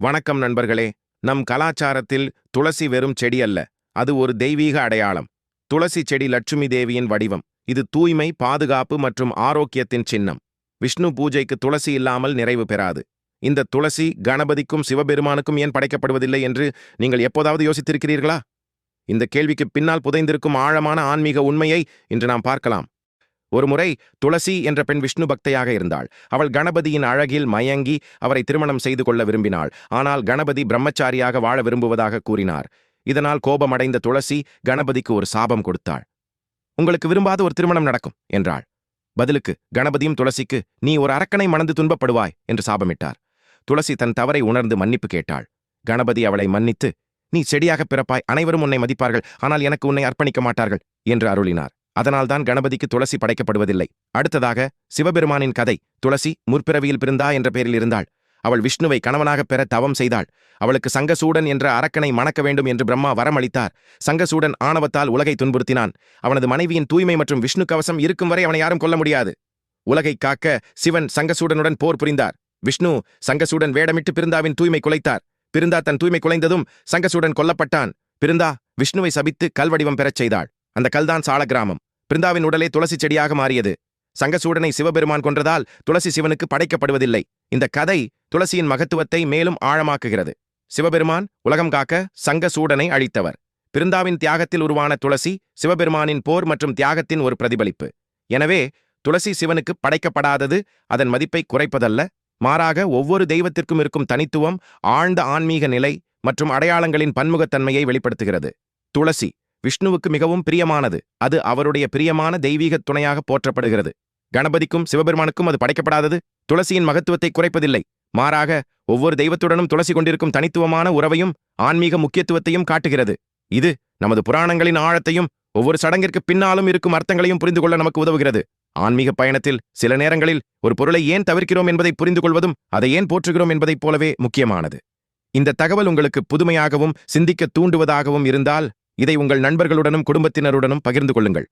வணக்கம் நண்பர்களே நம் கலாச்சாரத்தில் துளசி வெறும் செடி அல்ல அது ஒரு தெய்வீக அடையாளம். துளசி செடி லட்சுமி தேவியின் வடிவம் இது தூய்மை பாதுகாப்பு மற்றும் ஆரோக்கியத்தின் சின்னம். விஷ்ணு பூஜைக்கு துளசி இல்லாமல் நிறைவு பெறாது. இந்த துளசி கணபதிக்கும் சிவபெருமானுக்கும் ஏன் படைக்கப்படுவதில்லை என்று நீங்கள் எப்போதாவது யோசித்திருக்கிறீர்களா? இந்த கேள்விக்கு பின்னால் புதைந்திருக்கும் ஆழமான ஆன்மீக உண்மையை இன்று நாம் பார்க்கலாம். ஒருமுறை துளசி என்ற பெண் விஷ்ணு பக்தையாக இருந்தாள். அவள் கணபதியின் அழகில் மயங்கி அவரை திருமணம் செய்து கொள்ள விரும்பினாள். ஆனால் கணபதி பிரம்மச்சாரியாக வாழ விரும்புவதாக கூறினார். இதனால் கோபமடைந்த துளசி கணபதிக்கு ஒரு சாபம் கொடுத்தாள். உங்களுக்கு விரும்பாத ஒரு திருமணம் நடக்கும் என்றாள். பதிலுக்கு கணபதியும் துளசிக்கு நீ ஒரு அரக்கனை மணந்து துன்பப்படுவாய் என்று சாபமிட்டார். துளசி தன் தவறை உணர்ந்து மன்னிப்பு கேட்டாள். கணபதி அவளை மன்னித்து நீ செடியாக பிறப்பாய் அனைவரும் உன்னை மதிப்பார்கள் ஆனால் எனக்கு உன்னை அர்ப்பணிக்க மாட்டார்கள் என்று அருளினார். அதனால்தான் கணபதிக்கு துளசி படைக்கப்படுவதில்லை. அடுத்ததாக சிவபெருமானின் கதை துளசி முற்பிறவியில் பிறந்தா என்ற பெயரில் இருந்தாள். அவள் விஷ்ணுவை கணவனாகப் பெற தவம் செய்தாள். அவளுக்கு சங்கசூடன் என்ற அரக்கனை மணக்க வேண்டும் என்று பிரம்மா வரமளித்தார். சங்கசூடன் ஆணவத்தால் உலகை துன்புறுத்தினான். அவனது மனைவியின் தூய்மை மற்றும் விஷ்ணு கவசம் இருக்கும் வரை அவனை யாரும் கொல்ல முடியாது. உலகை காக்க சிவன் சங்கசூடனுடன் போர் புரிந்தார். விஷ்ணு சங்கசூடன் வேடமிட்டு பிருந்தாவின் தூய்மை குலைத்தார். பிருந்தா தன் தூய்மை குலைந்ததும் சங்கசூடன் கொல்லப்பட்டான். பிருந்தா விஷ்ணுவை சபித்து கல்வடிவம் பெறச் செய்தாள். அந்த கல்தான் சாலகிராமம். பிருந்தாவின் உடலே துளசி செடியாக மாறியது. சங்கசூடனை சிவபெருமான் கொன்றதால் துளசி சிவனுக்கு படைக்கப்படுவதில்லை. இந்த கதை துளசியின் மகத்துவத்தை மேலும் ஆழமாக்குகிறது. சிவபெருமான் உலகம் காக்க சங்கசூடனை அழித்தவர். பிருந்தாவின் தியாகத்தில் உருவான துளசி சிவபெருமானின் போர் மற்றும் தியாகத்தின் ஒரு பிரதிபலிப்பு. எனவே துளசி சிவனுக்கு படைக்கப்படாதது அதன் மதிப்பை குறைப்பதல்ல. மாறாக ஒவ்வொரு தெய்வத்திற்கும் இருக்கும் தனித்துவம் ஆழ்ந்த ஆன்மீக நிலை மற்றும் அடையாளங்களின் பன்முகத்தன்மையை வெளிப்படுத்துகிறது. துளசி விஷ்ணுவுக்கு மிகவும் பிரியமானது. அது அவருடைய பிரியமான தெய்வீக துணையாக போற்றப்படுகிறது. கணபதிக்கும் சிவபெருமானுக்கும் அது படைக்கப்படாதது. துளசியின் மகத்துவத்தை குறைப்பதில்லை. மாறாக ஒவ்வொரு தெய்வத்துடனும் துளசி கொண்டிருக்கும் தனித்துவமான உறவையும் ஆன்மீக முக்கியத்துவத்தையும் காட்டுகிறது. இது நமது புராணங்களின் ஆழத்தையும் ஒவ்வொரு சடங்கிற்கு பின்னாலும் இருக்கும் அர்த்தங்களையும் புரிந்து கொள்ள நமக்கு உதவுகிறது. ஆன்மீக பயணத்தில் சில நேரங்களில் ஒரு பொருளை ஏன் தவிர்க்கிறோம் என்பதை புரிந்து கொள்வதும் அதை ஏன் போற்றுகிறோம் என்பதைப் போலவே முக்கியமானது. இந்த தகவல் உங்களுக்கு புதுமையாகவும் சிந்திக்க தூண்டுவதாகவும் இருந்தால் இதை உங்கள் நண்பர்களுடனும் குடும்பத்தினருடனும் பகிர்ந்து கொள்ளுங்கள்.